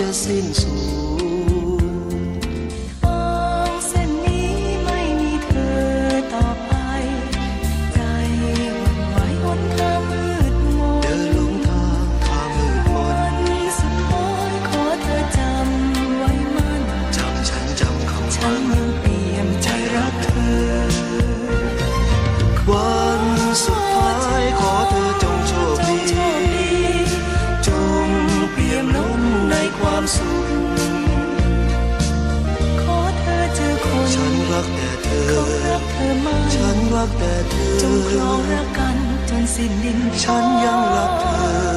จะสิ้นสูญ รักแต่เธอ เขารักเธอมาก ฉันรักแต่เธอ จงครองรักกันจนสิ้นดิน ฉันยังรักเธอ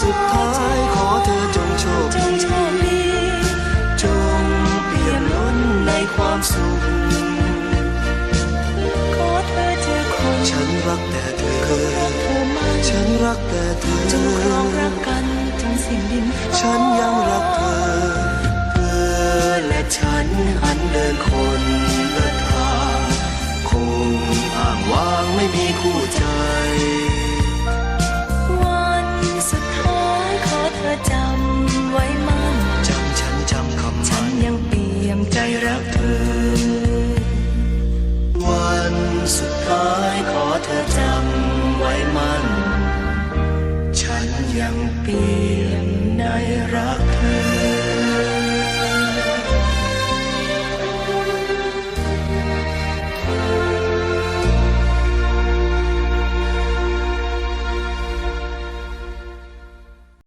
สุดท้ายขอเธอจงโชคจงดีโชคดีจงเปี่ยมล้นในความสุขขอเธอเจอคนฉันรักแต่เธอเธอฉันรักแต่เธอจงครองรักกันจนสิ้นดินฉันยัง สุดท้ายขอเธอจำไว้มัน ฉันยังเปี่ยมในรัก